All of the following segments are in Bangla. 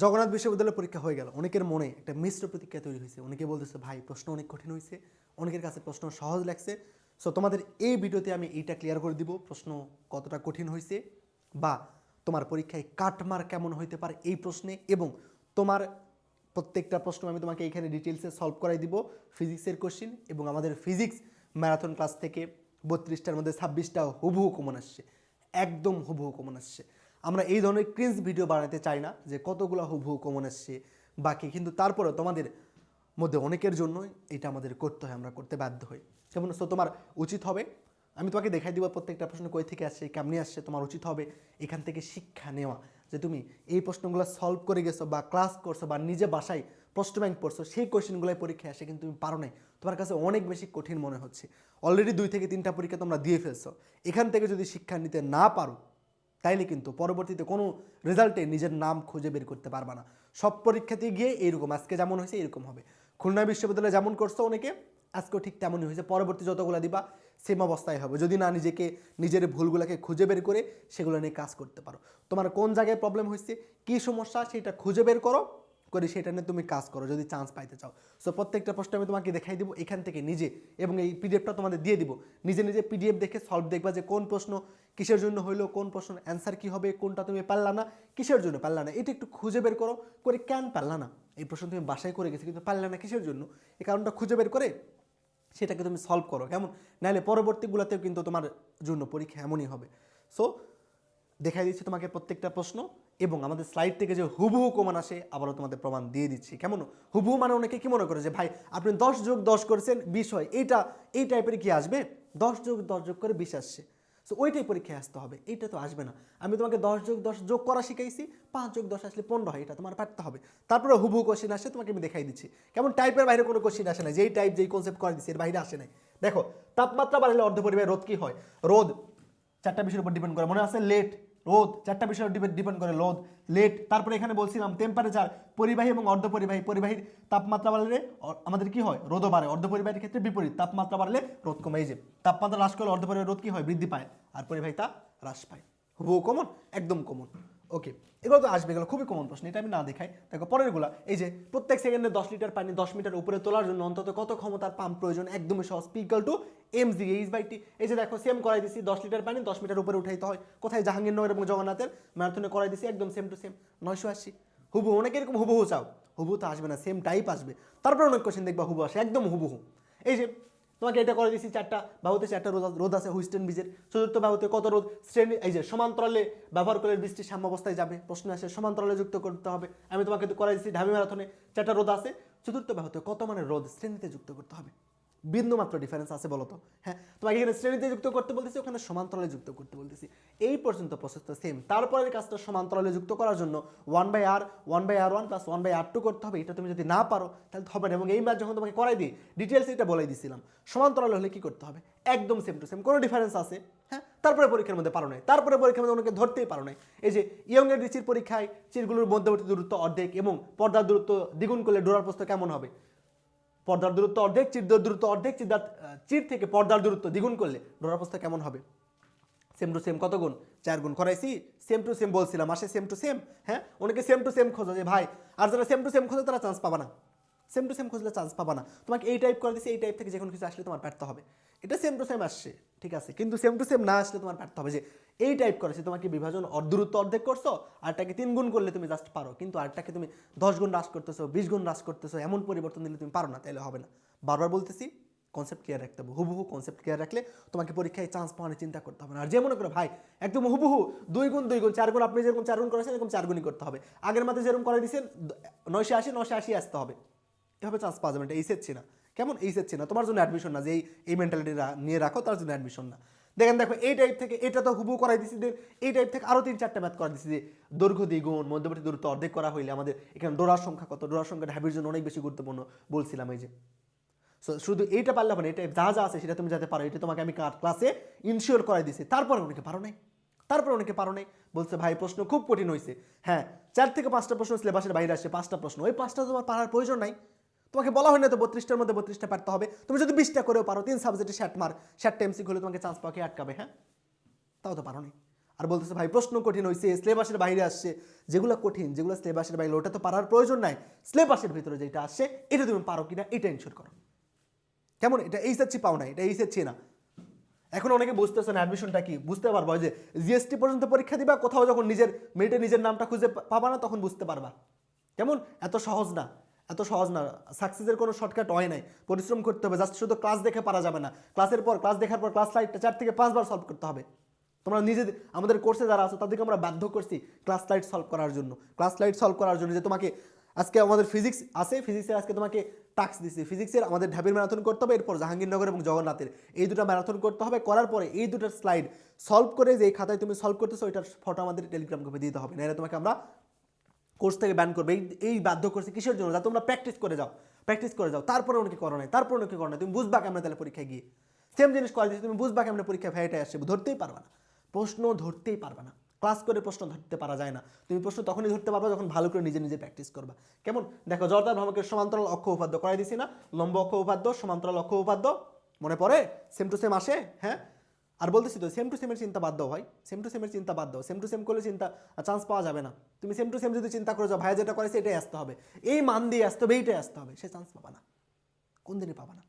জগন্নাথ বিশ্ববিদ্যালয়ের পরীক্ষা হয়ে গেল। অনেকের মনে একটা মিশ্র প্রতিক্রিয়া তৈরি হয়েছে। অনেকে বলতেছে, ভাই, প্রশ্ন অনেক কঠিন হয়েছে। অনেকের কাছে প্রশ্ন সহজ লাগছে। সো তোমাদের এই ভিডিওতে আমি এইটা ক্লিয়ার করে দিব, প্রশ্ন কতটা কঠিন হয়েছে বা তোমার পরীক্ষায় কাটমার কেমন হইতে পারে এই প্রশ্নে এবং তোমার প্রত্যেকটা প্রশ্ন আমি তোমাকে এখানে ডিটেলসে সলভ করাই দিব ফিজিক্সের কোশ্চিন এবং আমাদের ফিজিক্স ম্যারাথন ক্লাস থেকে বত্রিশটার মধ্যে ছাব্বিশটা হুবহু কমন আসছে। একদম হুবহু কমন আসছে। আমরা এই ধরনের ক্রিন্স ভিডিও বানাতে চাই না যে কতগুলো হুবহু কমন আসছে বাকি। কিন্তু তারপরে তোমাদের মধ্যে অনেকের জন্যই এটা আমাদের করতে হয়, আমরা করতে বাধ্য হই। যেমন সো তোমার উচিত হবে, আমি তোমাকে দেখাই দিব প্রত্যেকটা প্রশ্ন কই থেকে আসছে, কেমনি আসছে, তোমার উচিত হবে এখান থেকে শিক্ষা নেওয়া। যে তুমি এই প্রশ্নগুলো সলভ করে গেছো বা ক্লাস করছ বা নিজে বাসায় প্রশ্ন ব্যাংক পড়ছো, সেই কোয়েশ্চেনগুলোই পরীক্ষায় আসে কিন্তু তুমি পারো নাই। তোমার কাছে অনেক বেশি কঠিন মনে হচ্ছে। অলরেডি দুই থেকে তিনটা পরীক্ষা তোমরা দিয়ে ফেলছো। এখান থেকে যদি শিক্ষা নিতে না পারো তাইলে কিন্তু পরবর্তীতে কোনো রেজাল্টে নিজের নাম খুঁজে বের করতে পারবা না। সব পরীক্ষাতে গিয়ে এইরকম, আজকে যেমন হয়েছে এরকম হবে। খুলনা বিশ্ববিদ্যালয়ে যেমন করছ অনেকে, আজকেও ঠিক তেমনই হয়েছে। পরবর্তী যতগুলো দিবা সেম অবস্থায় হবে। যদি না নিজেকে, নিজের ভুলগুলোকে খুঁজে বের করে সেগুলো নিয়ে কাজ করতে পারো। তোমার কোন জায়গায় প্রবলেম হয়েছে, কী সমস্যা সেটা খুঁজে বের করো। করে সেটা নিয়ে তুমি কাজ করো, যদি চান্স পাইতে চাও। সো প্রত্যেকটা প্রশ্ন আমি তোমাকে দেখাই দিব এখান থেকে নিজে এবং এই পিডিএফটা তোমাদের দিয়ে দিব। নিজে নিজে পিডিএফ দেখে সলভ দেখবা যে কোন প্রশ্ন কিসের জন্য হইল, কোন প্রশ্ন অ্যান্সার কি হবে, কোনটা তুমি পারলা না, কিসের জন্য পারলা না। এটা একটু খুঁজে বের করো, করে কেন পারলা না? এই প্রশ্ন তুমি বাসায় করে গেছো, কিন্তু পারলা না কিসের জন্য? এই কারণটা খুঁজে বের করে সেটাকে তুমি সলভ করো, কেমন? নাহলে পরবর্তীগুলোতেও কিন্তু তোমার জন্য পরীক্ষা এমনই হবে। সো দেখাই দিচ্ছি তোমাকে প্রত্যেকটা প্রশ্ন। এবং আমাদের স্লাইড থেকে যে হুবহু কমান আসে, আবারও তোমাদের প্রমাণ দিয়ে দিচ্ছি। কেমন? হুবহু মানে অনেকে কি মনে করে যে, ভাই, আপনি দশ যোগ দশ করেছেন, বিশ হয়। এইটা এই টাইপের কি আসবে? দশ যোগ দশ যোগ করে বিশ আসছে। সো ওইটাই পরীক্ষায় আসতে হবে? এইটা তো আসবে না। আমি তোমাকে দশ যোগ দশ যোগ করা শিখাইছি, পাঁচ যোগ দশ আসলে পনেরো হয়, এটা তোমার পারতে হবে। তারপরে হুবহু কোশ্চিন আসে, তোমাকে আমি দেখাই দিচ্ছি। কেমন? টাইপের বাইরে কোনো কোশ্চিন আসে না যেই টাইপ যেই কনসেপ্ট করে দিচ্ছি এর বাইরে আসে নাই। দেখো, তাপমাত্রা বাড়লে অর্ধ পরিবাহী রোদ কি হয়? রোদ চারটা বিষয়ের উপর ডিপেন্ড করে। মনে আছে? লেট রোদ, চারটা বিষয়ের ডিপেন্ড করে রোদ লেট তারপরে এখানে বলছিলাম টেম্পারেচার পরিবাহী এবং অর্ধ পরিবাহী পরিবাহীর তাপমাত্রা বাড়লে আমাদের কি হয়? রোদও বাড়ে। অর্ধ পরিবাহীর ক্ষেত্রে বিপরীত, তাপমাত্রা বাড়লে রোদ কমে। এই যে, তাপমাত্রা হ্রাস করলে অর্ধ পরিবাহী রোদ কি হয়? বৃদ্ধি পায়, আর পরিবাহিতা হ্রাস পায়। হুবহু কমন একদম কমন ওকে এগুলো তো আসবে, এগুলো খুবই কমন প্রশ্ন, এটা আমি না দেখাই। দেখো, পরেরগুলো, এই যে প্রত্যেক সেকেন্ডে দশ লিটার পানি দশ মিটার উপরে তোলার জন্য অন্তত কত ক্ষমতার পাম্প প্রয়োজন? একদমই সহজ P equal to M G H by T এই যে দেখো সেম করাই দিছি, দশ লিটার পানি দশ মিটার উপরে উঠাইতে হয়। কোথায়? জাহাঙ্গীরনগর এবং জগন্নাথের ম্যারাথনে করাই দিছি, একদম সেম টু সেম নয়শো আশি। হুবু অনেকে এরকম হুবহু চাও। হুবু তো আসবে না সেম টাইপ আসবে। তারপর অনেক কোশ্চেন দেখবা হুবু আসে, একদম হুবহু। এই যে তোমাকে এটা করে দিয়েছি চারটা বাহুতে চারটা রোদ রোদ আছে হুইস্টেন বীজের চতুর্থ বাহুতে কত রোদ শ্রেণি, এই যে সমান্তরালে ব্যবহার করলে সাম্য অবস্থায় যাবে। প্রশ্ন আসে, সমান্তরালে যুক্ত করতে হবে। আমি তোমাকে করে দিচ্ছি ঢাবি ম্যারাথনে চারটা রোদ আছে। চতুর্থ বাহুতে কত মানে রোদ শ্রেণীতে যুক্ত করতে হবে? বিন্দু মাত্র ডিফারেন্স আছে বলতো হ্যাঁ তোমাকে এখানে শ্রেণীতে যুক্ত করতে বলতেছি, ওখানে সমান্তরালে যুক্ত করতে বলতেছি। এই পর্যন্ত প্রসেসটা সেম তারপরের কাজটা সমান্তরালে যুক্ত করার জন্য one by R one by R one plus one by R two করতে হবে। এটা তুমি যদি না পারো, তাহলে হবে না। এবং এই ম্যাচ যখন তোমাকে করাই দিই ডিটেলস এটা বলে দিছিলাম। সমান্তরালে হলে কি করতে হবে? একদম সেম টু সেম কোনো ডিফারেন্স আছে? হ্যাঁ তারপরে পরীক্ষার মধ্যে পারো নাই। তারপরে পরীক্ষার মধ্যে অনেকে ধরতেই পারো নাই। এই যে ইয়ংয়ের রিচির পরীক্ষায় চিরগুলোর মধ্যবর্তী দূরত্ব অর্ধেক এবং পর্দার দূরত্ব দ্বিগুণ করলে ডোরার প্রস্থ কেমন হবে? পর্দার দূরত্ব অর্ধেক চির দূরত্ব অর্ধেক চির চির থেকে পর্দার দূরত্ব দ্বিগুণ করলে ডোরার অবস্থা কেমন হবে? সেম টু সেম কত গুণ? চার গুণ। করাইছি সেম টু সেম বলছিলাম, আসে সেম টু সেম হ্যাঁ? অনেকে সেম টু সেম খোঁজো যে, ভাই, আর যারা সেম টু সেম খোঁজে তারা চান্স পাবা না। সেম টু সেম খুঁজলে চান্স পাবা না। তোমাকে এই টাইপ করে দিচ্ছে এই টাইপ থেকে যে কোনো কিছু আসলে তোমার ব্যর্থ হবে। এটা সেম টু সেম আসছে, ঠিক আছে? কিন্তু সেম টু সেম না আসলে তোমার পারতে হবে যে, এই টাইপ করেছে তোমাকে বিভাজন অর- দূরত্ব অর্ধেক করছ, আরটাকে তিন গুণ করলে তুমি জাস্ট পারো। কিন্তু আরটাকে তুমি দশ গুণ হ্রাস করতেছো, বিশ গুণ হ্রাস করতেছো, এমন পরিবর্তন দিলে তুমি পারো না, তাইলে হবে না। বারবার বলতেছি কনসেপ্ট ক্লিয়ার রাখতে হবে। হুবহু কনসেপ্ট ক্লিয়ার রাখলে তোমাকে পরীক্ষায় চান্স পাওয়ার চিন্তা করতে হবে না। আর যে মনে করো, ভাই, একদম হুবহু, দুই গুণ দুই গুণ, চার গুণ, আপনি যেরকম চার গুণ করেছেন, এরকম চার গুণই করতে হবে। আগের মাত্র যেরকম করে দিয়েছেন নয়শো আশি নয়শো আশি আসতে হবে। এভাবে চান্স পাওয়া যাবে এটা এই সেচ্ছি না কেমন এই সেচ্ছি না তোমার জন্য অ্যাডমিশন না, যে এই মেন্টালিটি নিয়ে রাখো, তার জন্য অ্যাডমিশন না। দেখেন, দেখো, এই টাইপ থেকে এটা তো হুবু করাই দেন এই টাইপ থেকে আরও তিন চারটা ম্যাথ করা দিছি যে, দৈর্ঘ্য, দ্বিগুণ, মধ্যবর্তী দূরত্ব অর্ধেক করা হইলে আমাদের এখানে ডোরার সংখ্যা কত? ডোরার সংখ্যা ঢাবির জন্য অনেক বেশি গুরুত্বপূর্ণ বলছিলাম এই যে। সো শুধু এইটা পারলে হবে এটা যা যা আছে সেটা তুমি যাতে পারো, এটা তোমাকে আমি ক্লাসে ইনশিওর করাই দিছি। তারপরে অনেকে পারো নাই। তারপরে অনেকে পারো নাই। বলছে, ভাই, প্রশ্ন খুব কঠিন হয়েছে হ্যাঁ চার থেকে পাঁচটা প্রশ্ন সিলেবাসের বাইরে আসছে পাঁচটা প্রশ্ন। ওই পাঁচটা তোমার পারার প্রয়োজন নাই। তোমাকে বলা হয় না তো বত্রিশটার মধ্যে বত্রিশটা পারতে হবে? তুমি যদি বিশটা করেও পারো, তিন সাবজেক্টে ষাট মার ষাটটা এমসি হলে তোমাকে চান্স পাওয়াকে আটকাবে হ্যাঁ? তাও তো পারো নি আর বলতেছে, ভাই, প্রশ্ন কঠিন হয়েছে সিলেবাসের বাইরে আসছে। যেগুলো কঠিন, যেগুলো সিলেবাসের বাইরে, ওটা তো পারার প্রয়োজন নাই। সিলেবাসের ভিতরে যেটা আসছে, এটা তুমি পারো কিনা, এটা ইনশোর করো। কেমন? এটা এইচএসসি পাও না, এটা এইচএসসি না। এখন অনেকে বুঝতেছে না অ্যাডমিশনটা কি? বুঝতে পারব যে জিএসটি পর্যন্ত পরীক্ষা দিবা, কোথাও যখন নিজের মেয়েটে নিজের নামটা খুঁজে পাবা না, তখন বুঝতে পারবা। কেমন? এত সহজ না। এত সহজ না। সাকসেসের কোনো শর্টকাট হয় নাই। পরিশ্রম করতে হবে। জাস্ট শুধু ক্লাস দেখে পারা যাবে না। ক্লাসের পর ক্লাস দেখার পর ক্লাস লাইটটা চার থেকে পাঁচবার সলভ করতে হবে। তোমরা নিজেদের আমাদের কোর্সে যারা আছো, তাদেরকে আমরা বাধ্য করছি ক্লাস লাইট সলভ করার জন্য। ক্লাস লাইট সলভ করার জন্য যে তোমাকে আজকে আমাদের ফিজিক্স আছে ফিজিক্সের আজকে তোমাকে টাস্ক দিচ্ছি ফিজিক্সের আমাদের ঢাবির ম্যারাথন করতে হবে, এরপর জাহাঙ্গীরনগর এবং জগন্নাথের। এই দুটো ম্যারাথন করতে হবে, করার পরে এই দুটোর স্লাইড সলভ করে যে খাতায় তুমি সলভ করতেছো, ওইটার ফটো আমাদের টেলিগ্রাম গ্রুপে দিতে হবে। নাহলে তোমাকে আমরা কোর্স থেকে ব্যান করবে। এই এই বাধ্য করছে কিসের জন্য? যাতে তোমরা প্র্যাকটিস করে যাও। প্র্যাকটিস করে যাও। তারপরে অনেকে করো নাই, তারপরে অনেকে করো নাই। তুমি বুঝবা কেমন তাহলে পরীক্ষায় গিয়ে। সেম জিনিস দিচ্ছি তুমি বুঝবা কেমন পরীক্ষা ভ্যাইটাই আসছে ধরতেই পারবা না। প্রশ্ন ধরতেই পারবা না। ক্লাস করে প্রশ্ন ধরতে পারা যায় না। তুমি প্রশ্ন তখনই ধরতে পারবা যখন ভালো করে নিজে নিজে প্র্যাকটিস করবা। কেমন? দেখো, জর্দার ভ্রমকের সমান্তরাল অক্ষ উপাদ্য করাই দিছি না। লম্ব অক্ষ উপাদ্য, সমান্তরাল অক্ষ উপাদ্য। মনে পড়ে? সেম টু সেম আসে? হ্যাঁ? আর বলতেছি তো সেম টু সেমের চিন্তা বাদ দাও সেম টু সেমের চিন্তা বাদ দাও। সেম টু সেম করলে চিন্তা চান্স পাওয়া যাবে না। তুমি সেম টু সেম যদি চিন্তা করে যাও ভাই যেটা করেছে এটাই আসতে হবে। এই মান দিয়ে আসতে হবে, এইটাই আসতে হবে। সে চান্স পাবা না। কোন দিনই পাবা না।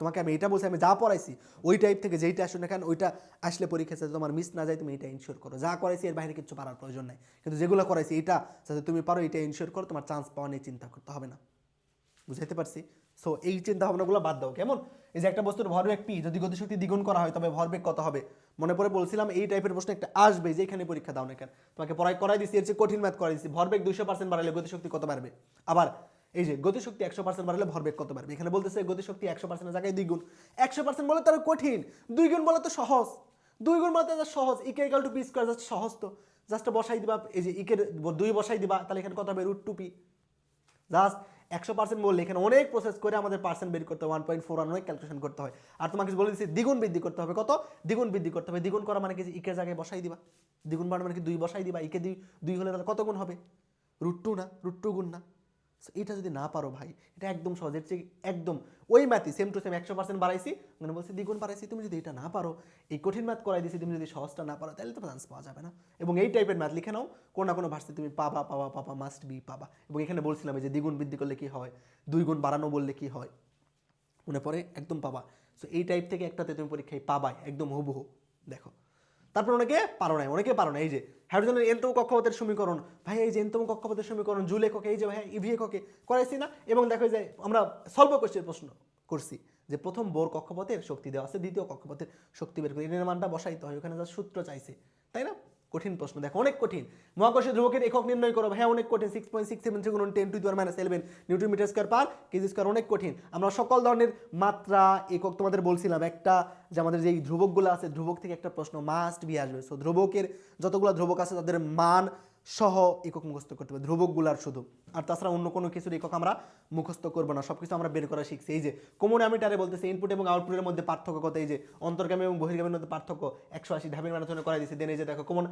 তোমাকে আমি এটা বলছি, আমি যা পড়াইছি, ওই টাইপ থেকে যেইটা আসুন না কেন, ওইটা আসলে পরীক্ষা যাতে তোমার মিস না যায়, তুমি এটা ইনশিওর করো। যা করাইছি এর বাইরে কিছু পারার প্রয়োজন নাই। কিন্তু যেগুলো করাইছি এটা যাতে তুমি পারো এটা ইনশিওর করো, তোমার চান্স পাওয়া নিয়ে চিন্তা করতে হবে না। বুঝাইতে পারছি? সো এই চিন্তা ভাবনাগুলো বাদ দাও। কেমন? এই যে একটা বস্তুর ভরবেগ পি যদি গতিশক্তি দ্বিগুণ করা হয়, তবে ভরবেগ কত হবে? মনে পড়ে বলছিলাম, এই টাইপের প্রশ্ন একটা আসবে যে, এখানে পরীক্ষা দাও না কেন? তোমাকে পড়াই করাই দিচ্ছি এর চেয়ে কঠিন ম্যাথ করাই দিচ্ছি ভরবেগ দুইশো পার্সেন্ট বাড়ালে গতিশক্তি কত বাড়বে? আবার, এই যে গতিশক্তি একশো পার্সেন্ট বাড়ালে ভরবেগ কত বাড়বে? এখানে বলতেছে গতিশক্তি একশো পার্সেন্টের জায়গায় দ্বিগুণ। একশো পার্সেন্ট বলে তার কঠিন। দুই গুণ বলে তো সহজ। দুই গুণ বলে তো সহজ। E K equal to P square just সহজ তো। জাস্ট বসাই দিবা, এই যে ইকের দুই বসাই দিবা, তাহলে এখানে কত হবে? রুট টু পি জাস্ট একশো পার্সেন্ট বললে এখানে অনেক প্রসেস করে আমাদের পার্সেন্ট বের করতে হয় ওয়ান পয়েন্ট ফোর অনেক ক্যালকুলেশন করতে হয়। আর তোমাকে বলে দিচ্ছি দ্বিগুণ বৃদ্ধি করতে হবে, কত? দ্বিগুণ বৃদ্ধি করতে হবে। দ্বিগুণ করা মানে কি? ইকে জায়গায় বসাই দিবা। দ্বিগুণ বাড়া মানে কি? দুই বসাই দিবা। ইকে দুই দুই হলে তাহলে কত গুণ হবে? রুট টু না, রুট টু গুণ না। এটা যদি না পারো ভাই, এটা একদম সহজ। এর চেয়ে একদম ওই ম্যাথই সেম টু সেম একশো পার্সেন্ট বাড়াইছি মানে বলছি দ্বিগুণ বাড়াইছি, তুমি যদি এটা না পারো, এই কঠিন ম্যাথ করাই দিছি, তুমি যদি সহজটা না পারো, তাহলে তো চান্স পাওয়া যাবে না। এবং এই টাইপের ম্যাথ লিখে নাও, কোনো না কোনো ভার্সে তুমি পাবা পাবা পাবা মাস্ট বি পাবা। এবং এখানে বলছিলাম যে দ্বিগুণ বৃদ্ধি করলে কি হয়, দুই গুণ বাড়ানো বললে কি হয়, মনে পড়ে, একদম পাবা। সো এই টাইপ থেকে একটাতে তুমি পরীক্ষায় পাবাই, একদম হুবহু, দেখো। তারপর অনেকে পারো নাই, অনেকে পারো না এই যে হাইড্রোজেনের এনতম কক্ষপথের সমীকরণ, ভাই এই যে এনতম কক্ষপথের সমীকরণ, জুল এককে, এই যে ভাই ইভি এককে, করাইছি না? এবং দেখো যে আমরা সলভ কোশ্চেন প্রশ্ন, করছি যে প্রথম বোর কক্ষপথের শক্তি দেওয়া আছে, দ্বিতীয় কক্ষপথের শক্তি বের করে, এর মানটা বসাইতে হয়, ওখানে যা সূত্র চাইছে। কঠিন প্রশ্ন। দেখো, অনেক কঠিন। মহাকর্ষের ধ্রুবকের একক নির্ণয় করো। হ্যাঁ অনেক কঠিন। সিক্স পয়েন্ট সিক্স সেভেন গুণ ten to টুয়ার minus eleven newton metre square per KG square অনেক কঠিন। আমরা সকল ধরনের মাত্রা, একক তোমাদের বলছিলাম। একটা যে আমাদের যে ধ্রুবকগুলো আছে, ধ্রুবক থেকে একটা প্রশ্ন মাস্ট বি আসবে। সো ধ্রুবকের যতগুলো ধ্রুবক আছে, তাদের মান সহ একক মুখস্থ করতে হবে, ধ্রুবকগুলার শুধু। আর তাছাড়া অন্য কোনো কিছুর একক আমরা মুখস্থ করব না সব কিছু আমরা বের করা শিখছি। এই যে, কমন আমিটারে বলতেছে ইনপুট এবং আউটপুটের মধ্যে পার্থক্য কত? এই যে, অন্তর্গামী এবং বহির্গামীর মধ্যে পার্থক্য একশো আশি ঢাবির ম্যারাথনে করাই দিচ্ছে দেন এই যে দেখো, কমন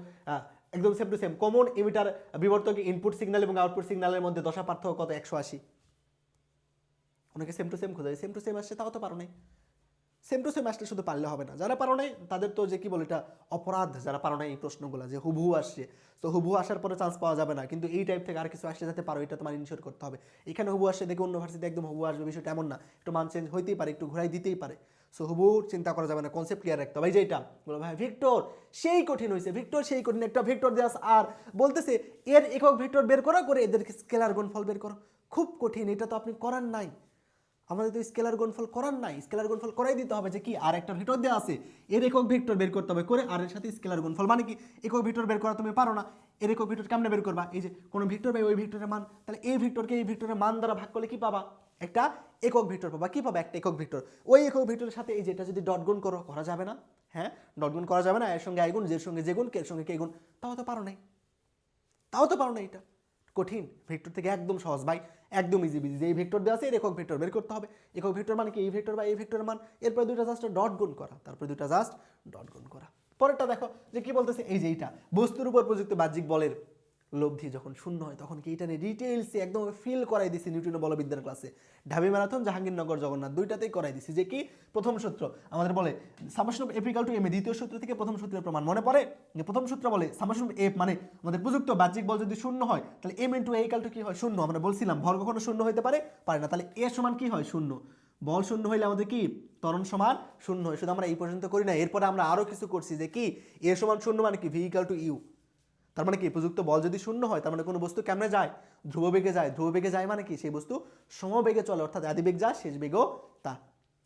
একদম same to same common emitter বিবর্তক input signal এবং আউটপুট সিগন্যালের মধ্যে দশা পার্থক্য কত? একশো আশি। অনেকে সেম টু সেম খোঁজে সেম টু সেম আসছে, তাও তো পারো নাই। সেম টু সেম আসলে শুধু পারলে হবে না। যারা পারো নাই, তাদের তো যে কি বলে এটা অপরাধ। যারা পারো নাই এই প্রশ্নগুলো, যে হুবহু আসছে। তো হুবহু আসার পরে চান্স পাওয়া যাবে না। কিন্তু এই টাইপ থেকে আর কিছু আসলে যাতে পারো, এটা তোমার ইনশিওর করতে হবে। এখানে হুবু আসছে দেখে অন্য ভার্সিটি একদম হুবু আসবে, বিষয়টা এমন না। একটু মান চেঞ্জ হইতেই পারে, একটু ঘুরাই দিতেই পারে। সো হুবু চিন্তা করা যাবে না কনসেপ্ট ক্লিয়ার রাখতে হবে। এই যে এটা, বলো ভাই ভিক্টর সেই কঠিন হয়েছে ভিক্টর সেই কঠিন একটা ভিক্টর দেওয়া আর বলতেছে, এর একক ভিক্টর বের করা, করে এদেরকে স্কেলার গুণফল বের করো। খুব কঠিন, এটা তো আপনি করার নাই। আমাদের তো স্কেলার গুণফল করার নাই। স্কেলার গুণফল করাই দিতে হবে যে কি? আর একটা ভেক্টর দেওয়া আছে। এর একক ভেক্টর বের করতে হবে করে, আর এর সাথে স্কেলার গুণফল মানে কি? একক ভেক্টর বের করা তুমি পারো না। এর একক ভেক্টর কেমনে বের করবা? এই যে কোনো ভেক্টর পাই ওই ভেক্টরের মান, তাহলে এই ভেক্টরকে এই ভেক্টরের মান দ্বারা ভাগ করলে কি পাবা? একটা একক ভেক্টর পাবা। কি পাবা? একটা একক ভেক্টর। ওই একক ভেক্টরের সাথে এই যেটা যদি ডট গুণ করো, করা যাবে না। হ্যাঁ? ডট গুণ করা যাবে না। এর সঙ্গে আই গুণ যের সঙ্গে যে গুণ কে সঙ্গে কে গুণ। তাও তো পারো নাই। তাও তো পারো না এটা। কঠিন। ভেক্টর থেকে একদম সহজ। ভাই একদম ইজি বিজি যে এই ভেক্টর দেওয়া আছে এর একক ভেক্টর বের করতে হবে। একক ভেক্টর মানে কি? এই ভেক্টর বা এই ভেক্টর মান। এরপরে দুইটা জাস্ট ডট গুণ করা। তারপরে দুইটা জাস্ট ডট গুণ করা। পরেরটা দেখো যে কি বলতেছে? এই যে এইটা। বস্তুর উপর প্রযুক্ত বাহ্যিক বলের লব্ধি যখন শূন্য হয়, তখন কি এটা নিয়ে ডিটেলসে একদম ফিল করাই দিছি নিউটনের বলবিদ্যার ক্লাসে ঢাবি ম্যারাথন জাহাঙ্গীরনগর জগন্নাথ, দুইটাতেই করাই দিছি। যে কি? প্রথম সূত্র। আমাদের বলে summation of E P equal to M দ্বিতীয় সূত্র থেকে প্রথম সূত্রের প্রমাণ মনে পড়ে? প্রথম সূত্র বলে সামেশন অফ এফ মানে আমাদের প্রযুক্ত বাহ্যিক বল যদি শূন্য হয়, তাহলে M into A equal to কি হয়? শূন্য। আমরা বলছিলাম ভর কখনো শূন্য হতে পারে? পারে না। তাহলে এ সমান কি হয়? শূন্য। বল শূন্য হইলে আমাদের কি? ত্বরণ সমান শূন্য হয়। শুধু আমরা এই পর্যন্ত করি না এরপরে আমরা আরও কিছু করছি যে কি? এ সমান শূন্য মানে কি? ভি ইকাল টু ইউ তার মানে কি? প্রযুক্ত বল যদি শূন্য হয়, তার মানে কোনো বস্তু কেমনে যায়? ধ্রুববেগে যায়। ধ্রুববেগে যায় মানে কি? সেই বস্তু সমবেগে চলে, অর্থাৎ আদিবেগ যা, শেষ বেগও তা।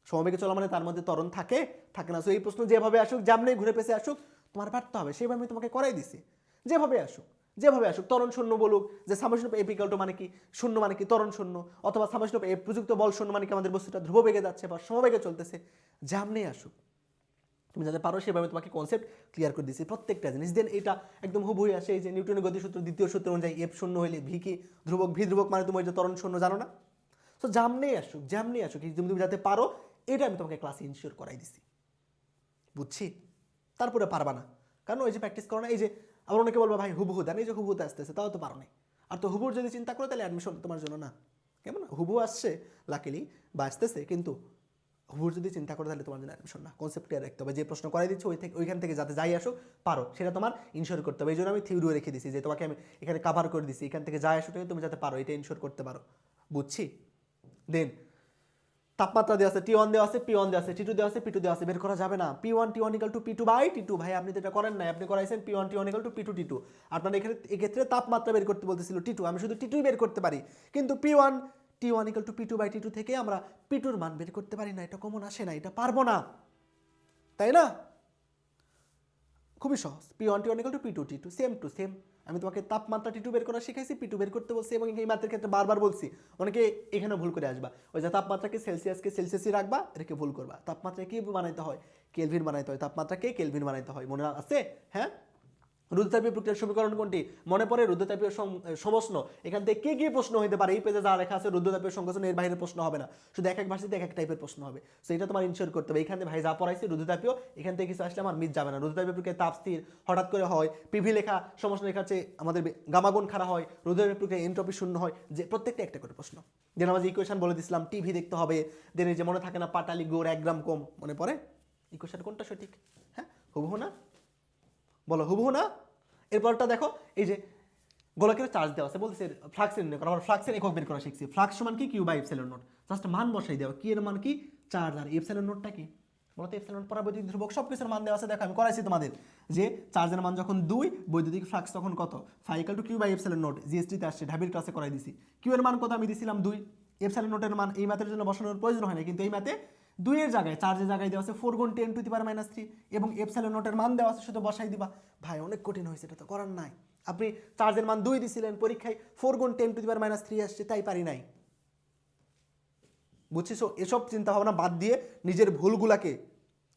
সমবেগে চলা মানে তার মধ্যে ত্বরণ থাকে থাকে না। সো এই প্রশ্ন যেভাবে আসুক যেমনি ঘুরে পেছে আসুক, তোমার পারতে হবে। সেভাবে আমি তোমাকে করাই দিছি। যেভাবে আসুক যেভাবে আসুক তরণ শূন্য বলুক, যে অফ এপিকাল টু মানে কি? শূন্য মানে কি? তরণ শূন্য, অথবা অফ এ প্রযুক্ত বল শূন্য মানে কি? আমাদের বস্তুটা ধ্রুববেগে যাচ্ছে বা সমবেগে চলতেছে। যেমনি আসুক তুমি যাতে পারো সেভাবে তোমাকে কনসেপ্ট ক্লিয়ার করে দিচ্ছি প্রত্যেকটা জিনিস। দেন এটা একদম হুবই আসে যে নিউটনের গতিসূত্র দ্বিতীয় সূত্র অনুযায়ী এফ শূন্য হইলে ভি কি ধ্রুবক? ভি ধ্রুবক মানে তুমি যে তরণ শূন্য, জানো না? তো জামনেই আসুক, যেমনি আসুক তুমি তুমি যাতে পারো, এটা আমি তোমাকে ক্লাসে ইনশিওর করাই দিছি। বুঝছি? তারপরে পারবা না। কারণ ওই যে প্র্যাকটিস করো না, এই যে আবার অনেকে বলব, ভাই, হুবহু দেন, এই যে হুবহুতে আসতেছে, তাও তো পারো নাই। আর তো হুবুর যদি চিন্তা করো, তাহলে অ্যাডমিশন তোমার জন্য না। কেমন? হুবু আসছে লাকিলি বা আসতেছে, কিন্তু হুবুর যদি চিন্তা করো, তাহলে তোমার জন্য অ্যাডমিশন না। কনসেপ্ট ক্লিয়ার রাখতে হবে। যে প্রশ্ন করাই দিচ্ছ, ওই থেকে ওইখান থেকে যাতে যাই আসুক পারো। সেটা তোমার ইনশোর করতে হবে। এই জন্য আমি থিওরিও রেখে দিছি যে তোমাকে আমি এখানে কাভার করে দিছি। এখান থেকে যাই আসুক তুমি যাতে পারো, এটা ইনশোর করতে পারো। বুঝছি? দেন তাপমাত্রা দেওয়া আছে টি ওয়ান দেওয়া আছে পি ওয়ান দেওয়া আছে টি টু দেওয়া আছে পি টু দেওয়া আছে। বের করা যাবে না। P one T one equal to P two by T two ভাই, আপনি এটা করেন নাই। আপনি করাইছেন P one T one equal to P two T two আপনার এখানে এক্ষেত্রে তাপমাত্রা বের করতে বলতেছিল টি টু আমি শুধু টি টুই বের করতে পারি। কিন্তু P one T one equal to P two by T two থেকে আমরা পি টুর মান বের করতে পারি না, এটা কমন আসে না, এটা পারব না। তাই না? খুবই সহজ। P one T one equal to P two T two same to same আমি তোমাকে তাপমাত্রা টি টু বের করা শিখাইছি পি টু বের করতে বলছি এবং এই মাত্রার ক্ষেত্রে বারবার বলছি। অনেকে এখানে ভুল করে আসবা। ওই যে তাপমাত্রাকে সেলসিয়াসকে সেলসিয়াসই রাখবা, এটাকে ভুল করবা। তাপমাত্রা কি বানাইতে হয়? কেলভিন বানাইতে হয়। তাপমাত্রাকে কেলভিন বানাইতে হয়। মনে আছে? হ্যাঁ? রুদ্রতাপীয় প্রক্রিয়ার সমীকরণ কোনটি? মনে পড়ে রুদ্রতাপীয় সম- সমষ্ণ এখান থেকে কি কি প্রশ্ন হতে পারে? এই পেজে যা লেখা আছে, রুদ্রতাপীয় সংকোচন এর বাইরে প্রশ্ন হবে না। শুধু এক এক ভাষাতে এক এক টাইপের প্রশ্ন হবে। সো এটা তোমার ইনশিওর করতে হবে। এখানে ভাই যা পড়াইছি, রুদ্রতাপীয়, এখান থেকে কিছু আসলে আমার মিস যাবে না। রুদ্রতাপীয় প্রক্রিয়া তাপ স্থির, হঠাৎ করে হয়। পিভি লেখা সমস্ত লেখা হচ্ছে আমাদের গামাগুণ খাড়া হয়। রুদ্রতাপীয় প্রক্রিয়া এন্ট্রপি শূন্য হয়। যে প্রত্যেকটা একটা করে প্রশ্ন। যেন আমরা ইকুয়েশন বলে দিছিলাম টিভি দেখতে হবে। দেন যে মনে থাকে না, পাটালি গোড় এক গ্রাম কম, মনে পড়ে? ইকুয়েশন কোনটা সঠিক? হ্যাঁ হুবহু না? বলো, হুবহু না? এরপরটা দেখো, এই যে গোলকের চার্জ দেওয়া আছে, বলতেছে ফ্লাক্সের নির্ণয় করা আমরা ফ্লাক্সের একক বের করা শিখছি। ফ্লাক্স সমান কি? Q by epsilon naught just মান বসাই দেওয়া। কি এর মান কি? চার্জ আর এপসিলন নোটটা কি? বলতে এপসিলন নোট পরা বৈদ্যুতিক ধ্রুবক সব কিছুর মান দেওয়া আছে, দেখো, আমি করাইছি তোমাদের। যে চার্জের মান যখন দুই, বৈদ্যুতিক ফ্লাক্স তখন কত? Phi equal to Q by epsilon naught জিএসটিতে আসছে, ঢাবির ক্লাসে করাই দিছি। কিউ এর মান কত? আমি দিছিলাম দুই। এপসিলন নোটের মান এই ম্যাথের জন্য বসানোর প্রয়োজন হয় না কিন্তু এই ম্যাথে দুইয়ের জায়গায় চার্জের জায়গায় দেওয়া আছে ফোর গুণ ten to the power minus three এবং এপসাইলন নোটের মান দেওয়া আছে, শুধু বসাই দিবা। ভাই, অনেক কঠিন হয়েছে, এটা তো করার নাই। আপনি চার্জের মান দুই দিছিলেন, পরীক্ষায় ফোর গুণ ten to the power minus three আসছে, তাই পারি নাই। বুঝছিস? এসব চিন্তা ভাবনা বাদ দিয়ে নিজের ভুলগুলাকে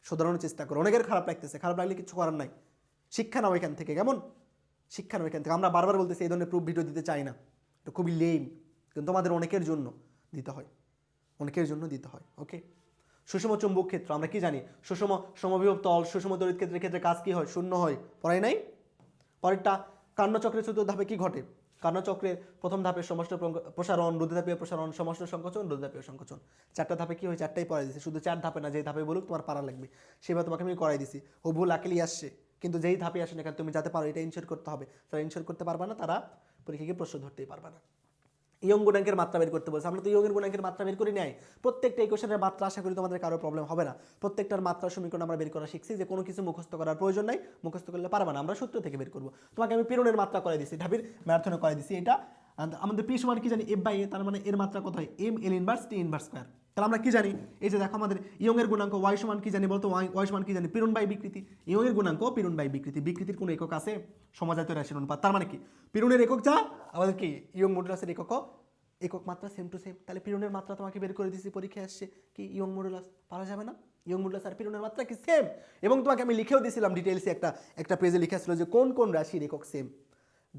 শোধরানোর চেষ্টা করো। অনেকের খারাপ লাগতেছে, খারাপ লাগলে কিছু করার নাই। শিক্ষা নাও এখান থেকে, কেমন? শিক্ষা নাও এখান থেকে। আমরা বারবার বলতেছি, এই ধরনের প্রুফ ভিডিও দিতে চাই না। এটা খুবই লেম কিন্তু আমাদের অনেকের জন্য দিতে হয়। অনেকের জন্য দিতে হয় ওকে সুষম চুম্বক ক্ষেত্র, আমরা কি জানি? সুষম সমবিভব তল সুষম তড়িৎ ক্ষেত্রের ক্ষেত্রে কাজ কি হয়? শূন্য হয়। পড়াই নাই? পরেরটা কার্ণচক্রের চতুর্থ ধাপে কি ঘটে? কার্ণচক্রের প্রথম ধাপে প্রং- প্রসারণ রুদ্রধাপীয় প্রসারণ সমস্ত সংকোচন রুদ্রধাপীয় সংকোচন। চারটা ধাপে কি হয় চারটাই পড়াই দিছি। শুধু চার ধাপে না, যেই ধাপে বলুক তোমার পারা লাগবে। সেভাবে তোমাকে আমি করাই দিছি। ও ভুল আকেলি আসছে। কিন্তু যেই ধাপে আসে না কেন, তুমি যাতে পারো, এটা ইনশোর করতে হবে। যারা ইনশোর করতে পারবা না, তারা পরীক্ষাকে প্রশ্ন ধরতেই পারবা না। ইয়ং গুণাঙ্কের মাত্রা বের করতে বলছে। আমরা তো ইয়ংয়ের গুণাঙ্কের মাত্রা বের করি নাই। প্রত্যেকটা ইকুয়েশনের মাত্রা আশা করি তোমাদের কারও প্রবলেম হবে না। প্রত্যেকটার মাত্রা সমীকরণ আমরা বের করা শিখছি যে কোনো কিছু মুখস্থ করার প্রয়োজন নাই, মুখস্থ করলে পারবা না। আমরা সূত্র থেকে বের করব। তোমাকে আমি পিরনের মাত্রা করে দিছি, ঢাবির ম্যারাথনে করে দিছি। এটা আমাদের পি সমান কি জানি? এফ বাই এ তার মানে এর মাত্রা কত হয়? M L inverse T inverse square তাহলে আমরা কি জানি? এই যে দেখো আমাদের ইয়ংয়ের গুণাঙ্ক ওয়াই সমান কি জানি বলতো? ওয়াই ওয়াই সমান কি জানি? পিরন বাই বিকৃতি। ইয়ংয়ের গুণাঙ্ক পিরন বাই বিকৃতি। বিকৃতির কোনো একক আছে? সমাজাতীয় রাশির অনুপাত। তার মানে কি? পিরনের একক যা, আমাদের কি? ইয়ং মডুলাসের একক একক মাত্রা সেম টু সেম তাহলে পিরনের মাত্রা তোমাকে বের করে দিছি পরীক্ষায় আসছে। কি? ইয়ং মডুলাস পারা যাবে না? ইয়ং মডুলাস আর পিরনের মাত্রা কি সেম এবং তোমাকে আমি লিখেও দিয়েছিলাম ডিটেলসে একটা একটা পেজে লিখে আসছিল যে কোন কোন রাশির একক সেম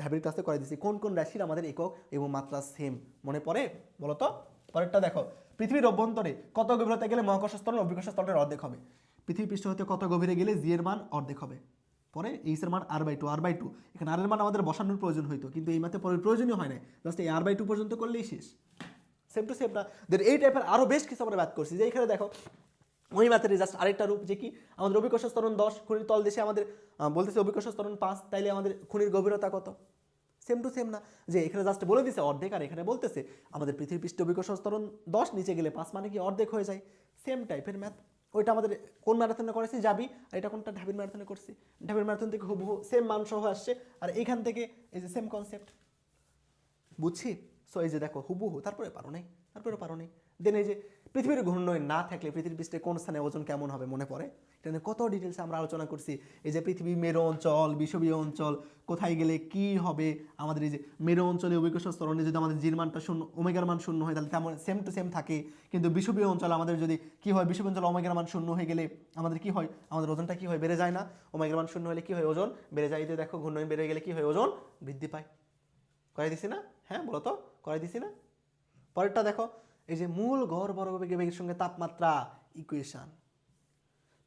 ঢাবির ক্লাসে করে দিছি কোন কোন রাশির আমাদের একক এবং মাত্রা সেম মনে পড়ে? বলো তো পরেরটা দেখো। পৃথিবীর অভ্যন্তরে কত গভীরতা গেলে মহাকর্ষ স্তরের অভিকর্ষ স্তরের অর্ধেক হবে? পৃথিবী পৃষ্ঠ হতে কত গভীরে গেলে জি এর মান অর্ধেক হবে? পরে এইসের মান R by two R by two এখানে আর এর মান আমাদের বসানোর প্রয়োজন হইতো, কিন্তু এই মাতে পরে প্রয়োজনই হয় না জাস্ট এই আর বাই টু পর্যন্ত করলেই শেষ। সেম টু সেম না। এই টাইপের আরও বেশ কিছু আমরা ব্যাথ করছি। যে এখানে দেখো ওই ম্যাথের জাস্ট আরেকটা রূপ, যে কি আমাদের অভিকর্ষ স্তরণ দশ, খুনির তল দেশে আমাদের বলতেছে অভিকর্ষ স্তরণ পাঁচ, তাইলে আমাদের খুনির গভীরতা কত? সেম টু সেম না। যে এখানে জাস্ট বলে দিছে অর্ধেক, আর এখানে বলতেছে আমাদের পৃথিবী পৃষ্ঠ অভিকর্ষ স্তরণ দশ, নিচে গেলে পাঁচ মানে কি অর্ধেক হয়ে যায়। সেম টাইপের ম্যাথ ওইটা আমাদের কোন ম্যারাথনে করেছি? যাবি। আর এটা কোনটা? ঢাবির ম্যারাথনে করছি। ঢাবির ম্যারাথন থেকে হুবহু সেম মান সহ আসছে। আর এখান থেকে এই যে সেম কনসেপ্ট বুঝছি? সো এই যে দেখো, হুবহু। তারপরে পারো নাই। তারপরে পারো নাই। দেন এই যে পৃথিবীর ঘূর্ণয় না থাকলে পৃথিবীর পৃষ্ঠে কোন স্থানে ওজন কেমন হবে মনে পড়ে? এটা নিয়ে কত ডিটেলসে আমরা আলোচনা করছি। এই যে পৃথিবী মেরু অঞ্চল বিষবীয় অঞ্চল, কোথায় গেলে কি হবে? আমাদের এই যে মেরু অঞ্চলে অভিকর্ষ স্তরণে যদি আমাদের জির মানটা শূন্য ওমেগার মান শূন্য হয়, তাহলে তেমন সেম টু সেম থাকে। কিন্তু বিষবীয় অঞ্চল আমাদের যদি কি হয়? বিষবীয় অঞ্চল ওমেগার মান শূন্য হয়ে গেলে আমাদের কি হয়? আমাদের ওজনটা কি হয়? বেড়ে যায় না। ওমেগার মান শূন্য হলে কি হয়? ওজন বেড়ে যায়। দেখো, ঘূর্ণয় বেড়ে গেলে কি হয়? ওজন বৃদ্ধি পায়। করাই দিছি না? হ্যাঁ বলো তো। করাই দিছি না? পরেরটা দেখো। এই যে মূল গড় বড় বেগের সঙ্গে তাপমাত্রা ইকুয়েশন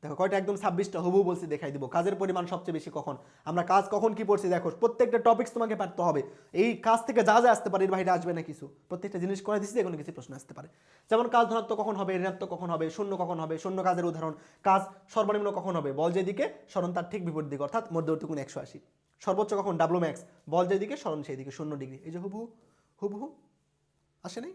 দেখো, কয়টা? একদম ছাব্বিশটা। হবু বলছি, দেখাই দিব। কাজের পরিমাণ সবচেয়ে বেশি কখন? আমরা কাজ কখন কি পড়ছি? দেখো, প্রত্যেকটা টপিকস তোমাকে পারতে হবে। এই কাজ থেকে যা যা আসতে পারে, এর বাইরে আসবে না কিছু। প্রত্যেকটা জিনিস করে দিচ্ছি কোনো কিছু প্রশ্ন আসতে পারে। যেমন কাজ ধনাত্মক কখন হবে, ঋণাত্মক কখন হবে, শূন্য কখন হবে, শূন্য কাজের উদাহরণ। কাজ সর্বনিম্ন কখন হবে? বল যেদিকে স্মরণ তার ঠিক বিপরীত দিকে, অর্থাৎ মধ্যবর্তী কোণ একশো আশি। সর্বোচ্চ কখন? ডাব্লু ম্যাক্স বল যেদিকে স্মরণ সেই দিকে, শূন্য ডিগ্রি। এই যে হুবহু হুবহু আসে নাই?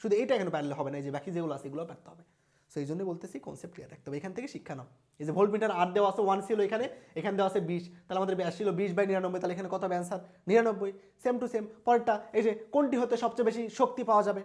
শুধু এইটা এখানে পারলে হবে না, এই যে বাকি যেগুলো আছে এগুলো পারতে হবে। সো এই জন্য বলতেছি কনসেপ্ট ক্লিয়ার রাখতে হবে। এখান থেকে শিক্ষা নাও। এই যে ভোল্ট মিটার আট দেওয়া আছে ওয়ান ছিল এখানে এখানে দেওয়া আছে বিশ। তাহলে আমাদের ব্যাস ছিল বিশ বাই নিরানব্বই, তাহলে এখানে কত হবে অ্যান্সার নিরানব্বই। সেম টু সেম পরেরটা, এই যে কোনটি হতে সবচেয়ে বেশি শক্তি পাওয়া যাবে?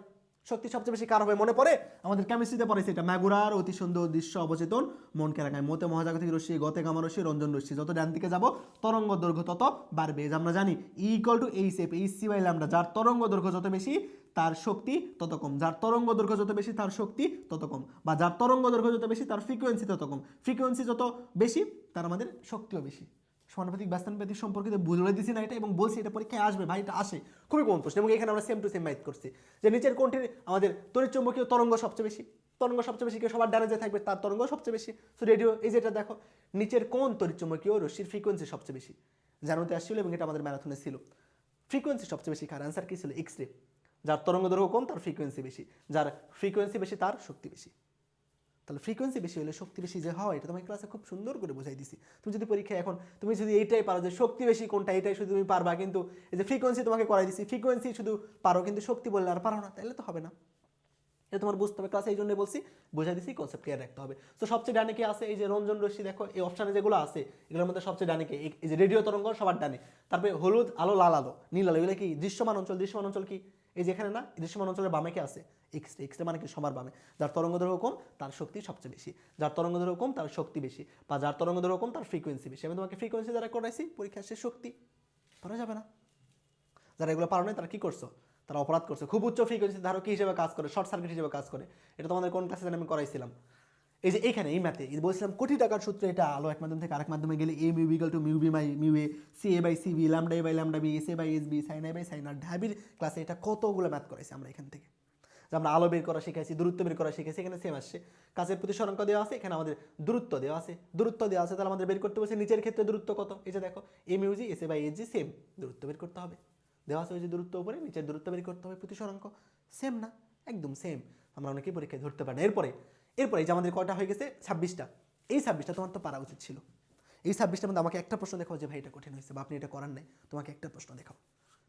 শক্তি সবচেয়ে বেশি কার হবে মনে পড়ে? আমাদের কেমিস্ট্রিতে পড়েছে এটা ম্যাগুরার অতি সুন্দর দৃশ্য অবচেতন, মন কেরাকায় মতে মহাজাগতিক রশ্মি, গতে গামা রশ্মি, রঞ্জন রশ্মি। যত ডান দিকে যাব, তরঙ্গ দৈর্ঘ্য তত বাড়বে। যে আমরা জানি equal to H F H C by lambda যার তরঙ্গ দৈর্ঘ্য যত বেশি, তার শক্তি তত কম। যার তরঙ্গ দৈর্ঘ্য যত বেশি, তার শক্তি তত কম। বা যার তরঙ্গ দৈর্ঘ্য যত বেশি, তার ফ্রিকোয়েন্সি তত কম। ফ্রিকোয়েন্সি যত বেশি, তার আমাদের শক্তিও বেশি। সমানুপাতিক ব্যস্তানুপাতিক সম্পর্কিত বুঝলে দিছি না এটা এবং বলছি এটা পরীক্ষায় আসবে ভাই এটা আসে। খুবই কম প্রশ্ন এবং এখানে আমরা সেম টু সেম মাইট করছি। যে নিচের কোনটির আমাদের তড়িৎচুম্বকীয় তরঙ্গ সবচেয়ে বেশি। তরঙ্গ সবচেয়ে বেশি কেউ সবার ডানে যে থাকবে, তার তরঙ্গ সবচেয়ে বেশি। সো রেডিও এই যেটা দেখো, নিচের কোন তড়িৎচুম্বকীয় রশ্মির ফ্রিকোয়েন্সি সবচেয়ে বেশি। জানাতে আসছিল এবং এটা আমাদের ম্যারাথনে ছিল। ফ্রিকোয়েন্সি সবচেয়ে বেশি, কার অ্যান্সার কী ছিল? এক্স রে যার তরঙ্গ দৈর্ঘ্য কম তার ফ্রিকোয়েন্সি বেশি। যার ফ্রিকোয়েন্সি বেশি, তার শক্তি বেশি। তাহলে ফ্রিকোয়েন্সি বেশি হলে শক্তি বেশি যে হয়, এটা তোমাকে ক্লাসে খুব সুন্দর করে বোঝাই দিছি। তুমি যদি পরীক্ষায় এখন, তুমি যদি এইটাই পারো যে শক্তি বেশি কোনটা এটাই শুধু তুমি পারবা, কিন্তু এই যে ফ্রিকোয়েন্সি তোমাকে করাই দিছি ফ্রিকোয়েন্সি শুধু পারো কিন্তু শক্তি বললে আর পারো না, তাহলে তো হবে না। এটা তোমার বুঝতে হবে ক্লাসে এই জন্য বলছি, বোঝাই দিছি কনসেপ্ট ক্লিয়ার রাখতে হবে। তো সবচেয়ে ডানে কি আছে? এই যে রঞ্জন রশ্মি, দেখো, এই অপশানে যেগুলো আছে, এগুলোর মধ্যে সবচেয়ে ডানে কি? এই যে রেডিও তরঙ্গ সবার ডানে। তারপরে হলুদ, আলো, লাল, আলো, নীল, আলো, এগুলো কি? দৃশ্যমান অঞ্চল দৃশ্যমান অঞ্চল কি? এই যেখানে না, এই দৃশ্যমান অঞ্চলের বামে কে আছে? এক্স এক্স রে মানে কি? সবার বামে। যার তরঙ্গ দৈর্ঘ্য কম তার শক্তি সবচেয়ে বেশি। যার তরঙ্গ দৈর্ঘ্য কম তার শক্তি বেশি। বা যার তরঙ্গ দৈর্ঘ্য কম তার ফ্রিকোয়েন্সি বেশি। আমি তোমাকে ফ্রিকোয়েন্সি দ্বারা করাইছি পরীক্ষা সে শক্তি। পারা যাবে না। যারা এগুলো পারো না তারা কি করছ? তারা অপরাধ করছে। খুব উচ্চ ফ্রিকোয়েন্সি ধারক হিসেবে কাজ করে? শর্ট সার্কিট হিসেবে কাজ করে। এটা তোমাদের কোন ক্লাসে আমি করাইছিলাম। এই যে এখানে, এই ম্যাথে বলছিলাম কোটি টাকার সূত্রে এটা আলো এক মাধ্যম থেকে আরেক মাধ্যমে গেলে A mu B equal to mu B by mu A C A by C B lambda A by lambda B S A by S B sine A by sine আর ঢাবির ক্লাসে এটা কতগুলো ম্যাথ করাইছি আমরা এখান থেকে? যে আমরা আলো বের করা শিখেছি দূরত্ব বের করা শিখেছি এখানে সেম আসছে। কাজের প্রতি সরাঙ্ক দেওয়া আছে, এখানে আমাদের দূরত্ব দেওয়া আছে। দূরত্ব দেওয়া আছে, তাহলে আমাদের বের করতে বলছে নিচের ক্ষেত্রে দূরত্ব কত? এই যে দেখো M U G S A by S G same দূরত্ব বের করতে হবে। দেওয়া আছে ওই যে দূরত্ব উপরে, নিচের দূরত্ব বের করতে হবে প্রতি সরাঙ্ক সেম না, একদম সেম আমরা অনেকেই পরীক্ষায় ধরতে পারি না। এরপরে এরপরে এই যে আমাদের কয়টা হয়ে গেছে? ছাব্বিশটা। এই ছাব্বিশটা তোমার তো পারা উচিত ছিল। এই ছাব্বিশটার মধ্যে আমাকে একটা প্রশ্ন দেখাও যে, ভাই, এটা কঠিন হয়েছে বা আপনি এটা করার নাই। তোমাকে একটা প্রশ্ন দেখাও।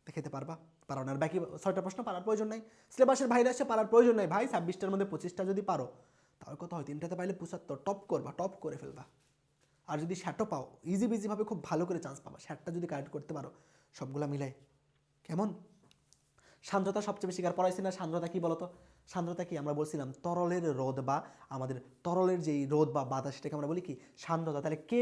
দেখাতে পারবা? পারো না। আর বাকি ছয়টা প্রশ্ন পারার প্রয়োজন নাই। সিলেবাসের বাইরে আসে পারার প্রয়োজন নাই। ভাই, ছাব্বিশটার মধ্যে পঁচিশটা যদি পারো, তাহলে কথা হয়, তিনটাতে পাইলে পঁচাত্তর। টপ করবা, টপ করে ফেলবা। আর যদি শ্যাটও পাও ইজি বিজিভাবে খুব ভালো করে চান্স পাবা। শ্যাটটা যদি কারেক্ট করতে পারো, সবগুলা মিলাই কেমন? সান্দ্রতা সবচেয়ে বেশি কার পড়াইছি না? সান্দ্রতা কি বলতো? সান্দ্রতা কি? আমরা বলছিলাম তরলের রোদ বা আমাদের তরলের যেই রোদ বা বাধা সেটাকে আমরা বলি কি? সান্দ্রতা। তাহলে কে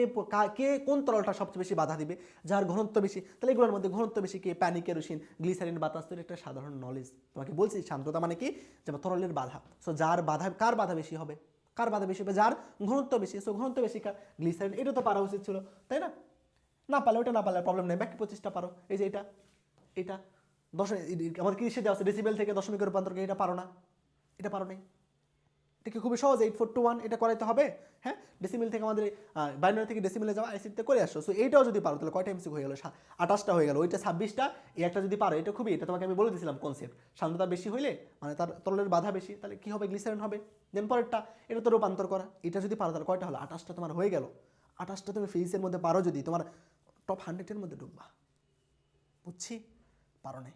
কে কোন তরলটা সবচেয়ে বেশি বাধা দিবে? যার ঘনত্ব বেশি। তাহলে এগুলোর মধ্যে ঘনত্ব বেশি কে? প্যানি কেরোসিন, গ্লিসারিন, বাতাস তো একটা সাধারণ নলেজ তোমাকে বলছি, সান্দ্রতা মানে কি? যেমন তরলের বাধা। সো যার বাধা, কার বাধা বেশি হবে? কার বাধা বেশি হবে? যার ঘনত্ব বেশি। সো ঘনত্ব বেশি কার? গ্লিসারিন। এটা তো পারা উচিত ছিল, তাই না? না পারলে ওটা না পারলে প্রবলেম নেই। বাকি পঁচিশটা পারো। এই যে এটা এটা, দশ আমাদের কিসে দেওয়া আছে। ডেসিবেল থেকে দশমিকের রূপান্তরকে এটা পারো না। এটা পারো নাই। এটা কি খুবই সহজ এইট ফোর টু ওয়ান এটা করাইতে হবে। হ্যাঁ ডেসিমিল থেকে আমাদের বাইনারি থেকে ডেসিমিলে যাওয়া আইসিতে করে আসো। সো এইটাও যদি পারো, তাহলে কয়টা এমসিক হয়ে গেলো? আঠাশটা হয়ে গেলো। ওইটা ছাব্বিশটা, এই একটা যদি পারো, এটা খুবই, এটা তোমাকে আমি বলে দিয়েছিলাম কনসেপ্ট সান্দ্রতা বেশি হইলে মানে তার তরলের বাধা বেশি, তাহলে কি হবে? গ্লিসারিন হবে। দেন পরেরটা, এটা তো রূপান্তর করা। এটা যদি পারো, তাহলে কয়টা হলো? আঠাশটা তোমার হয়ে গেল। আঠাশটা তুমি ফিজিক্সের মধ্যে পারো যদি, তোমার টপ হান্ড্রেডের মধ্যে ঢুকবা। বুঝছি? পারো নাই।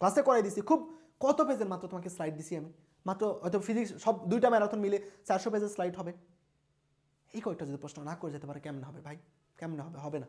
ক্লাসে করাই দিছি। খুব, কত পেজের মাত্র তোমাকে স্লাইড দিছি আমি? মাত্র হয়তো ফিজিক্স সব দুইটা ম্যারাথন মিলে চারশো পেজের স্লাইড হবে। এই কয়েকটা যদি প্রশ্ন না করে যেতে পারে, কেমন হবে ভাই? কেমন হবে? হবে না।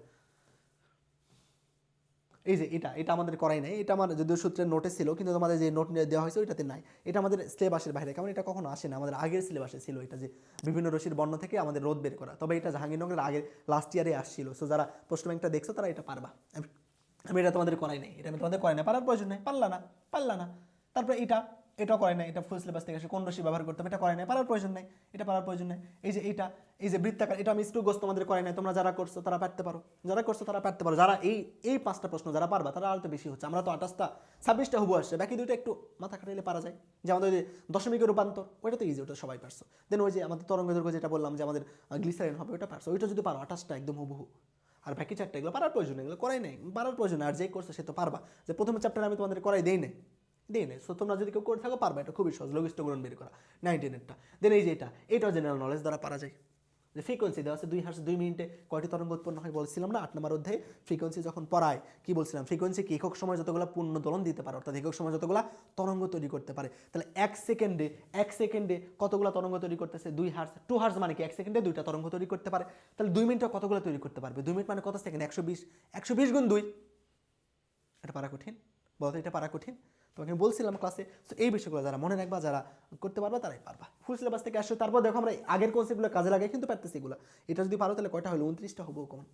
এই যে এটা এটা আমাদের করাই নাই। এটা আমার যদিও সূত্রের নোটে ছিল, কিন্তু তোমাদের যে নোট দেওয়া হয়েছে ওইটাতে নাই। এটা আমাদের সিলেবাসের বাইরে, কারণ এটা কখনো আসে না। আমাদের আগের সিলেবাসে ছিল এটা যে বিভিন্ন রশির বর্ণ থেকে আমাদের রোদ বের করা। তবে এটা জাহাঙ্গীরনগরের আগের লাস্ট ইয়ারে আসছিল। সো যারা প্রশ্ন ব্যাংকটা দেখছ, তারা এটা পারবা। আমি- এটা তোমাদের করাই নাই। এটা আমি তোমাদের করাই না পারার প্রয়োজন নেই। পারলা না পারলা না। তারপরে এটা এটাও করে না এটা ফুল সিলেবাস থেকে আসে, কোন রশি ব্যবহার করতে হবে এটা করে না পারার প্রয়োজন নেই, এটা পারার প্রয়োজন নেই। এই যে এটা এই যে বৃত্তাকার, এটা আমি গোস তোমাদের করে নাই, তোমরা যারা করছ তারা পারতে পারো, যারা করছ তারা পারতে পারো। যারা এই এই পাঁচটা প্রশ্ন যারা পারবা তারা আরও তো বেশি হচ্ছে, আমরা তো আঠাশটা, ছাব্বিশটা হুবু আসছে, বাকি দুইটা একটু মাথা খাটাইলে পারা যায়। যে আমাদের যে দশমিকের রূপান্তর, ওইটা তো ইজি ওটা সবাই পারছ। দেন ওই যে আমাদের তরঙ্গ দৈর্ঘ্য যেটা বললাম যে আমাদের গ্লিসারিন হবে ওটা পারছ, ওইটা যদি পারো আঠাশটা একদম হুবহু। আর বাকি চারটা এগুলো পারার প্রয়োজন এগুলো করাই নেই, পারার প্রয়োজন আর যে করছে সে তো পারবা। যে প্রথম চ্যাপ্টার আমি তোমাদের করাই দেই নাই। দেই নাই সো তোমরা যদি কেউ করে থাকো, পারবা এটা, খুবই সহজ, লঘিষ্ঠ গুণন বের করা নাইনটিনেরটা দেন এই যে এটা, এটাও জেনারেল নলেজ দ্বারা পারা যায়। যে ফ্রিকোয়েন্সি দেওয়া আছে, দুই হার্স দুই মিনিটে কয়টি তরঙ্গ উৎপন্ন হয় বলছিলাম না, আট নম্বর অধ্যায়ে ফ্রিকোয়েন্সি যখন পড়ায়, কি বলছিলাম? ফ্রিকোয়েন্সি কি একক সময় যতগুলো পূর্ণ দোলন দিতে পারে, অর্থাৎ একক সময় যতগুলো তরঙ্গ তৈরি করতে পারে। তাহলে এক সেকেন্ডে এক সেকেন্ডে কতগুলো তরঙ্গ তৈরি করতেছে? দুই হার্স, টু হার্স মানে কি? এক সেকেন্ডে দুইটা তরঙ্গ তৈরি করতে পারে। তাহলে দুই মিনিটে কতগুলো তৈরি করতে পারবে? দুই মিনিট মানে কত সেকেন্ড? একশো বিশ। একশো বিশ গুণ দুই। এটা পারা কঠিন? বলতো এটা পারা কঠিন? তোমাকে আমি বলছিলাম ক্লাসে তো এই বিষয়গুলো যারা মনে রাখবা, যারা করতে পারবা, তারাই পারবা। ফুল সিলেবাস থেকে আসো, তারপর দেখো আমরা আগের কনসেপ্টগুলো কাজে লাগাই, কিন্তু পারতেছি এগুলো। এটা যদি পারো, তাহলে কয়টা হলো? উনত্রিশটা হব কমন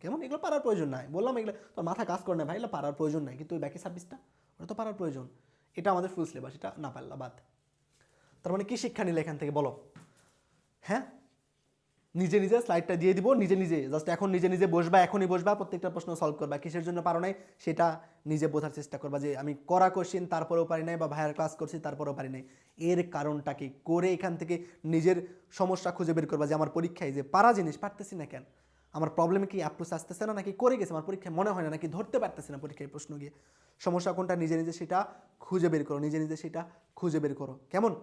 কেমন? এগুলো পারার প্রয়োজন নাই। বললাম এগুলো, তোর মাথা কাজ করে না ভাই, এগুলো পারার প্রয়োজন নাই। কিন্তু ওই বাকি ছাব্বিশটা, ওটা তো পারার প্রয়োজন। এটা আমাদের ফুল সিলেবাস এটা না পারলা বাদ। তার মানে কি শিক্ষা নিলে এখান থেকে বলো? হ্যাঁ? নিজে নিজে স্লাইডটা দিয়ে দিব, নিজে নিজে জাস্ট এখন নিজে নিজে বসবা, এখনই বসবা, প্রত্যেকটা প্রশ্ন সলভ করবা। কিসের জন্য পারো নাই? সেটা নিজে বোঝার চেষ্টা করবা যে আমি করা কোশ্চেন তারপরেও পারি নাই, বা ভাইয়ার ক্লাস করছি, তারপরেও পারি নাই। এর কারণটা কি করে এখান থেকে নিজের সমস্যা খুঁজে বের করবা যে আমার পরীক্ষায় যে পারা জিনিস পারতেছি না কেন? আমার প্রবলেমে কি অ্যাপ্রোচ আসতেছে না, নাকি করে গেছে? আমার পরীক্ষায় মনে হয় না, নাকি ধরতে পারতেছে না পরীক্ষায় প্রশ্ন গিয়ে। সমস্যা কোনটা? নিজে নিজে সেটা খুঁজে বের করো, নিজে নিজে সেটা খুঁজে বের করো। কেমন?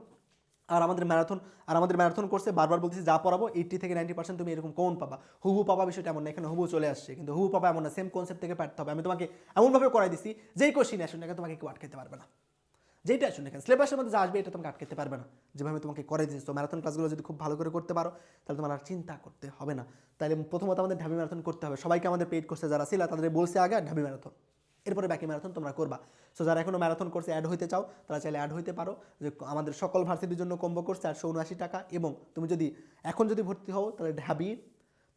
আর আমাদের ম্যারাথন, আর আমাদের ম্যারাথন কোর্সে বারবার বলতেছি যা পড়াবো এইটি থেকে নাইনটি পার্সেন্ট তুমি এরকম কোন পাবা। হুবু পাবা বিষয়টা এমন না, এখানে হুবু চলে আসছে, কিন্তু হুবু পাবা এমন না সেম কনসেপ্ট থেকে পারতে হবে। আমি তোমাকে এমনভাবে করাই দিছি, যেই কোশ্চিন আসুন না তোমাকে কেউ আটকাতে পারবে না। যেটা আসুন এখানে সিলেবাসের মধ্যে যা আসবে এটা তোমাকে আটকাতে পারবে না। যেভাবে তোমাকে করে দিচ্ছি তো ম্যারাথন ক্লাসগুলো যদি খুব ভালো করে করতে পারো, তাহলে তোমার আর চিন্তা করতে হবে না। তাহলে প্রথমত আমাদের ঢাবি ম্যারাথন করতে হবে। সবাইকে আমাদের পেইড কোর্সে যারা ছিল তাদের বলছে আগে ঢাবি ম্যারাথন এরপরে বাকি ম্যারাথন তোমরা করবা। সো যারা এখনও ম্যারাথন কোর্সে অ্যাড হইতে চাও, তারা চাইলে অ্যাড হইতে পারো। যে আমাদের সকল ভার্সিটির জন্য কম্বো কোর্স চারশো উনআশি টাকা এবং তুমি যদি এখন যদি ভর্তি হও, তাহলে ঢাবি,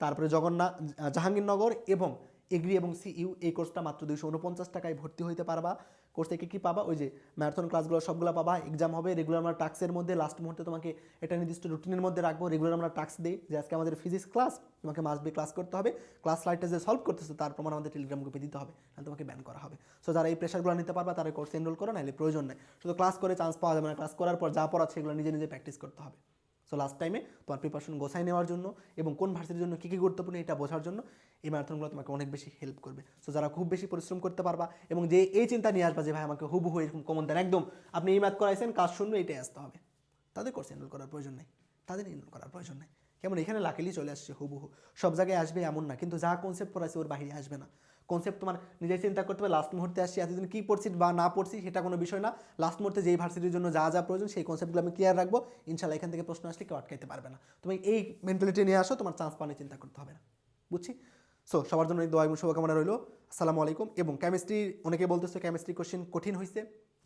তারপরে জগন্নাথ জাহাঙ্গীরনগর এবং এগ্রি এবং সিইউ এই কোর্সটা মাত্র দুইশো উনপঞ্চাশ টাকায় ভর্তি হইতে পারবা। কোর্স থেকে কী পাবা? ওই যে ম্যারাথন ক্লাসগুলো সবগুলো পাবা। এক্সাম হবে রেগুলার আমরা টাক্সের মধ্যে লাস্ট মুহূর্তে তোমাকে এটা নির্দিষ্ট রুটিনের মধ্যে রাখব। রেগুলার আমরা টাক্স দিই যে আজকে আমাদের ফিজিক্স ক্লাস তোমাকে মাস্ট বি ক্লাস করতে হবে। ক্লাস স্লাইডটা যে সলভ করতেছো, তার প্রমাণ আমাদের টেলিগ্রাম গ্রুপে দিতে হবে। না তোমাকে ব্যান করা হবে। সো যারা এই প্রেশারগুলো নিতে পারবা, তারা কোর্সে এনরোল করো, নাহলে প্রয়োজন নেই। শুধু ক্লাস করে চান্স পাওয়া যাবে না। ক্লাস করার পর যা পড়াচ্ছে সেগুলো নিজে নিজে প্র্যাকটিস করতে হবে। সো লাস্ট টাইমে তোমার প্রিপারেশন গোছাই নেওয়ার জন্য এবং কোন ভার্সিটির জন্য কী কী গুরুত্বপূর্ণ এটা বোঝার জন্য এই ম্যারাথনগুলো তোমাকে অনেক বেশি হেল্প করবে। সো যারা খুব বেশি পরিশ্রম করতে পারবা এবং যে এই চিন্তা নিয়ে আসবা যে ভাই আমাকে হুবহু এরকম কমন দেন, একদম আপনি এই ম্যাথ করাইছেন, কাজ শূন্য, এটাই আসতে হবে। তাদের কোর্স এনরোল করার প্রয়োজন নেই। তাদের এনরোল করার প্রয়োজন নেই। কেমন? এখানে লাকিলি চলে আসছে হুবহু। সব জায়গায় আসবে এমন না, কিন্তু যা কনসেপ্ট পড়াইছে ওর বাইরে আসবে না। কনসেপ্ট তোমার নিজেই চিন্তা করতে হবে লাস্ট মুহূর্তে আসছি, এতদিন কী পড়ছি বা না পড়ছি সেটা কোনো বিষয় না। লাস্ট মুহূর্তে যেই ভার্সিটির জন্য যা যা প্রয়োজন সেই কনসেপ্টগুলো আমি ক্লিয়ার রাখব, ইনশাল্লাহ এখান থেকে প্রশ্ন আসলে কেউ আটকাইতে পারবে না। তুমি এই মেন্টালিটি নিয়ে আসো, তোমার চান্স পানি চিন্তা করতে হবে না। বুঝছি? সো সবার জন্য দোয়া এবং শুভকামনা রইল। আসসালামু আলাইকুম। এবং কেমিস্ট্রি অনেকে বলতেছে কেমিস্ট্রি কোশ্চেন কঠিন হয়েছে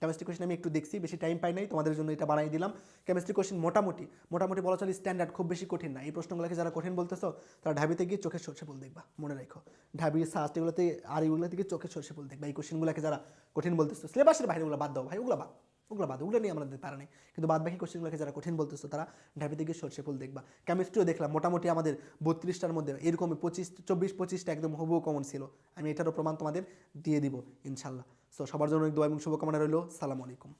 কেমিস্ট্রি কোশ্চেন আমি একটু দেখছি, বেশি টাইম পাই নাই, তোমাদের জন্য এটা বানাই দিলাম। কেমিস্ট্রি কোশ্চেন মোটামুটি মোটামুটি বলা চলে স্ট্যান্ডার্ড খুব বেশি কঠিন না। এই প্রশ্নগুলোকে যারা কঠিন বলতেছো, তারা ঢাবিতে গিয়ে চোখের সরষে ফুল দেখবা, মনে রাখো। ঢাবি সাস্ট এগুলোতে আর এগুলো থেকে চোখের সরষে ফুল দেখবা। এই কোশ্চেনগুলোকে যারা কঠিন বলতেছো সিলেবাসের বাইরে ওগুলো বাদ দাও ভাই, ওগুলো বাদ ওগুলো বাদ, ওগুলো নিয়ে আমাদের পারা নেই। কিন্তু বাদ বাকি কোশ্চেনগুলোকে যারা কঠিন বলতেছো, তারা ঢাবি থেকে সরষে ফুল দেখবা। কেমিস্ট্রিও দেখলাম, মোটামুটি আমাদের বত্রিশটার মধ্যে, এরকমই পঁচিশ, চব্বিশ, পঁচিশটা একদম হুবহু কমন ছিল। আমি এটারও প্রমাণ তোমাদের দিয়ে দিব, ইনশাল্লাহ। সো সবার জন্য অনেক দোয়া এবং শুভকামনা রইল। সালাম আলাইকুম।